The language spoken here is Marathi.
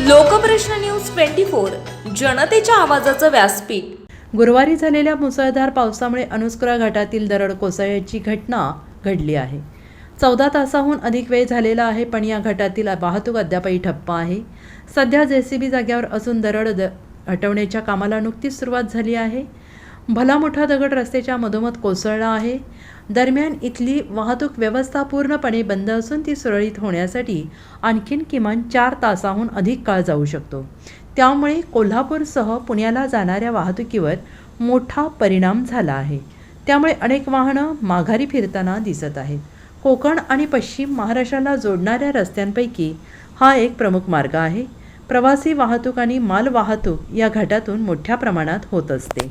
लोकप्रश्न न्यूज ट्वेंटी फोर जनतेच्या आवाजाचं व्यासपीठ. गुरुवारी झालेल्या मुसळधार पावसामुळे अनुस्कुरा घाटातील दरड कोसळ्याची घटना घडली आहे. चौदा तासाहून अधिक वेळ झालेला आहे पण या घाटातील वाहतूक अद्यापही ठप्प आहे. सध्या जे सी बी जाग्यावर असून दरड द हटवण्याच्या कामाला नुकतीच सुरुवात झाली आहे. भला मोठा दगड रस्त्याच्या मधोमध कोसळला आहे. दरम्यान इथली वाहतूक व्यवस्था पूर्णपणे बंद असून ती सुरळीत होण्यासाठी आणखीन किमान चार तासाहून अधिक काळ जाऊ शकतो. त्यामुळे कोल्हापूरसह पुण्याला जाणाऱ्या वाहतुकीवर मोठा परिणाम झाला आहे. त्यामुळे अनेक वाहनं माघारी फिरताना दिसत आहेत. कोकण आणि पश्चिम महाराष्ट्राला जोडणाऱ्या रस्त्यांपैकी हा एक प्रमुख मार्ग आहे. प्रवासी वाहतूक आणि माल वाहतूक या घाटातून मोठ्या प्रमाणात होत असते.